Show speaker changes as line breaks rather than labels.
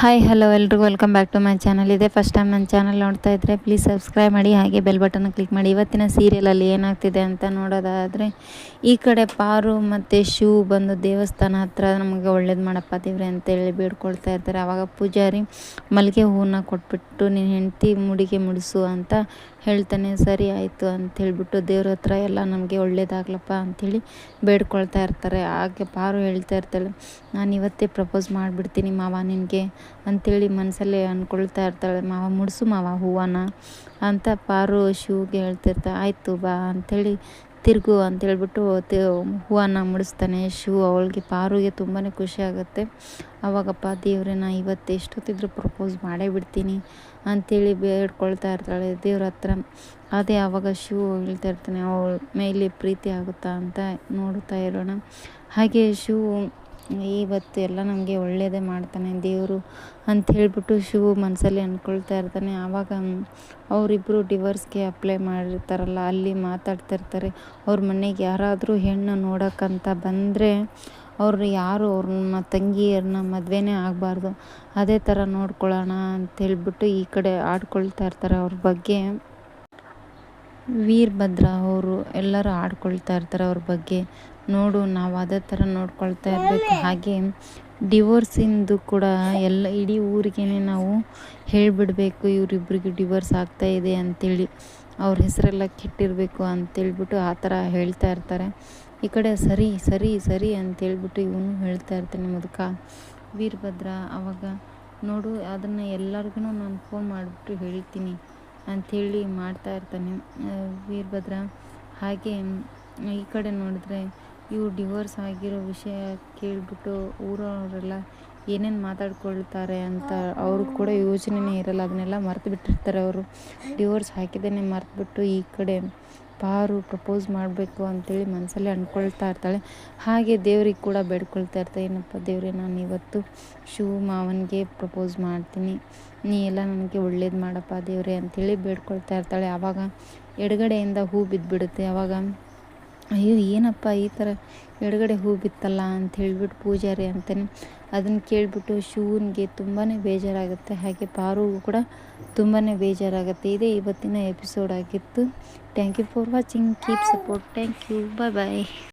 Hi hello ಎಲ್ರಿಗೂ welcome back to my channel ಇದೆ first time ನನ್ನ ಚಾನಲ್ ನೋಡ್ತಾ ಇದ್ದರೆ ಪ್ಲೀಸ್ ಸಬ್ಸ್ಕ್ರೈಬ್ ಮಾಡಿ, ಹಾಗೆ ಬೆಲ್ ಬಟನ್ ಕ್ಲಿಕ್ ಮಾಡಿ. ಇವತ್ತಿನ ಸೀರಿಯಲಲ್ಲಿ ಏನಾಗ್ತಿದೆ ಅಂತ ನೋಡೋದಾದರೆ, ಈ ಕಡೆ ಪಾರು ಮತ್ತು ಶೂ ಬಂದು ದೇವಸ್ಥಾನ ಹತ್ರ ನಮಗೆ ಒಳ್ಳೇದು ಮಾಡಪ್ಪ ದೇವ್ರೆ ಅಂತೇಳಿ ಬೇಡ್ಕೊಳ್ತಾ ಇರ್ತಾರೆ. ಆವಾಗ ಪೂಜಾರಿ ಮಲ್ಲಿಗೆ ಹೂವನ್ನ ಕೊಟ್ಬಿಟ್ಟು, ನೀನು ಹೆಂಡತಿ ಮುಡಿಗೆ ಮುಡಿಸು ಅಂತ ಹೇಳ್ತಾನೆ, ಸರಿ ಆಯಿತು ಅಂತ ಹೇಳಿಬಿಟ್ಟು ದೇವ್ರ ಹತ್ರ ಎಲ್ಲ ನಮಗೆ ಒಳ್ಳೇದಾಗ್ಲಪ್ಪ ಅಂಥೇಳಿ ಬೇಡ್ಕೊಳ್ತಾ ಇರ್ತಾರೆ. ಹಾಗೆ ಪಾರು ಹೇಳ್ತಾ ಇರ್ತಾಳೆ, ನಾನು ಇವತ್ತೇ ಪ್ರಪೋಸ್ ಮಾಡಿಬಿಡ್ತೀನಿ ಮಾವ ನಿನಗೆ. ಅಂಥೇಳಿ ಮನಸ್ಸಲ್ಲೇ ಅಂದ್ಕೊಳ್ತಾ ಇರ್ತಾಳೆ, ಮಾವ ಮುಡಿಸು ಮಾವ ಹೂವನ ಅಂತ ಪಾರು ಶಿವಗೆ ಹೇಳ್ತಿರ್ತಾ ಆಯಿತು ಬಾ ಅಂಥೇಳಿ ತಿರುಗು ಅಂತೇಳ್ಬಿಟ್ಟು ಹೂವನ್ನ ಮುಡಿಸ್ತಾನೆ. ಶಿವ ಅವಳಿಗೆ ಪಾರುಗೆ ತುಂಬಾ ಖುಷಿ ಆಗುತ್ತೆ. ಅವಾಗಪ್ಪ ದೇವ್ರೆ, ನಾ ಇವತ್ತು ಎಷ್ಟೊತ್ತಿದ್ರು ಪ್ರಪೋಸ್ ಮಾಡೇ ಬಿಡ್ತೀನಿ ಅಂಥೇಳಿ ಬೇಡ್ಕೊಳ್ತಾ ಇರ್ತಾಳೆ ದೇವ್ರ ಹತ್ರ. ಅದೇ ಆವಾಗ ಶಿವ ಹೇಳ್ತಾ ಇರ್ತಾನೆ, ಅವಳ ಮೇಲೆ ಪ್ರೀತಿ ಆಗುತ್ತಾ ಅಂತ ನೋಡ್ತಾ ಇರೋಣ. ಹಾಗೆ ಶಿವ ಇವತ್ತು ಎಲ್ಲ ನಮಗೆ ಒಳ್ಳೆಯದೇ ಮಾಡ್ತಾನೆ ದೇವರು ಅಂತ ಹೇಳಿಬಿಟ್ಟು ಶಿವ ಮನಸ್ಸಲ್ಲಿ ಅಂದ್ಕೊಳ್ತಾ ಇರ್ತಾನೆ. ಆವಾಗ ಅವರಿಬ್ಬರು ಡಿವೋರ್ಸ್ಗೆ ಅಪ್ಲೈ ಮಾಡಿರ್ತಾರಲ್ಲ, ಅಲ್ಲಿ ಮಾತಾಡ್ತಿರ್ತಾರೆ ಅವ್ರ ಮನೆಗೆ ಯಾರಾದರೂ ಹೆಣ್ಣು ನೋಡೋಕ್ಕಂತ ಬಂದರೆ ಅವರು ಯಾರು ಅವ್ರನ್ನ ತಂಗಿಯರನ್ನ ಮದುವೆನೇ ಆಗಬಾರ್ದು. ಅದೇ ಥರ ನೋಡ್ಕೊಳ್ಳೋಣ ಅಂತೇಳ್ಬಿಟ್ಟು ಈ ಕಡೆ ಆಡ್ಕೊಳ್ತಾ ಇರ್ತಾರೆ ಅವ್ರ ಬಗ್ಗೆ. ವೀರಭದ್ರ ಅವರು ಎಲ್ಲರೂ ಆಡ್ಕೊಳ್ತಾ ಇರ್ತಾರೆ ಅವ್ರ ಬಗ್ಗೆ. ನೋಡು, ನಾವು ಅದೇ ಥರ ನೋಡ್ಕೊಳ್ತಾ ಇರಬೇಕು. ಹಾಗೆ ಡಿವೋರ್ಸಿಂದು ಕೂಡ ಎಲ್ಲ, ಇಡೀ ಊರಿಗೆ ನಾವು ಹೇಳಿಬಿಡ್ಬೇಕು, ಇವರಿಬ್ರಿಗೆ ಡಿವೋರ್ಸ್ ಆಗ್ತಾ ಇದೆ ಅಂತೇಳಿ. ಅವ್ರ ಹೆಸರೆಲ್ಲ ಕೆಟ್ಟಿರಬೇಕು ಅಂತೇಳ್ಬಿಟ್ಟು ಆ ಥರ ಹೇಳ್ತಾ ಇರ್ತಾರೆ. ಈ ಕಡೆ ಸರಿ ಸರಿ ಸರಿ ಅಂತೇಳ್ಬಿಟ್ಟು ಇವನು ಹೇಳ್ತಾ ಇರ್ತಾನೆ ಮುದುಕ. ವೀರಭದ್ರ ಅವಾಗ, ನೋಡು, ಅದನ್ನು ಎಲ್ಲರಿಗೂ ನಾನು ಫೋನ್ ಮಾಡಿಬಿಟ್ಟು ಹೇಳ್ತೀನಿ. ಅಂಥೇಳಿ ಮಾಡ್ತಾ ಇರ್ತಾನೆ. ವೀರಭದ್ರ. ಹಾಗೆ ಈ ಕಡೆ ನೋಡಿದ್ರೆ ಇವು ಡಿವೋರ್ಸ್ ಆಗಿರೋ ವಿಷಯ ಕೇಳಿಬಿಟ್ಟು ಊರವರೆಲ್ಲ ಏನೇನು ಮಾತಾಡ್ಕೊಳ್ತಾರೆ ಅಂತ ಅವ್ರಿಗೆ ಕೂಡ ಯೋಚನೆನೇ ಇರಲ್ಲ. ಅದನ್ನೆಲ್ಲ ಮರೆತು ಬಿಟ್ಟಿರ್ತಾರೆ ಅವರು. ಡಿವೋರ್ಸ್ ಹಾಕಿದ್ದೇನೆ ಮರೆತುಬಿಟ್ಟು ಈ ಕಡೆ ಪಾರು ಪ್ರಪೋಸ್ ಮಾಡಬೇಕು ಅಂತೇಳಿ ಮನಸ್ಸಲ್ಲಿ ಅಂದ್ಕೊಳ್ತಾ ಇರ್ತಾಳೆ. ಹಾಗೆ ದೇವ್ರಿಗೆ ಕೂಡ ಬೇಡ್ಕೊಳ್ತಾ ಇರ್ತಾಳೆ. ಏನಪ್ಪ ದೇವ್ರೆ, ನಾನು ಇವತ್ತು ಶಿವ ಮಾವನಿಗೆ ಪ್ರಪೋಸ್ ಮಾಡ್ತೀನಿ. ನೀ ಎಲ್ಲ ನನಗೆ ಒಳ್ಳೇದು ಮಾಡಪ್ಪ ದೇವ್ರೆ ಅಂಥೇಳಿ ಬೇಡ್ಕೊಳ್ತಾ ಇರ್ತಾಳೆ. ಆವಾಗ ಎಡಗಡೆಯಿಂದ ಹೂ ಬಿದ್ದುಬಿಡುತ್ತೆ ಆವಾಗ ಅಯ್ಯೋ ಏನಪ್ಪ ಈ ಥರ ಎಡಗಡೆ ಹೂ ಬಿತ್ತಲ್ಲ ಅಂತ ಹೇಳಿಬಿಟ್ಟು ಪೂಜಾರಿ ಅಂತಾನೆ ಅದನ್ನು ಕೇಳಿಬಿಟ್ಟು ಶಿವನಿಗೆ ತುಂಬಾ ಬೇಜಾರಾಗುತ್ತೆ. ಹಾಗೆ ಪಾರುಗೂ ಕೂಡ ತುಂಬಾ ಬೇಜಾರಾಗುತ್ತೆ. ಇದೇ ಇವತ್ತಿನ ಎಪಿಸೋಡ್ ಆಗಿತ್ತು. Thank you for watching keep support thank you bye bye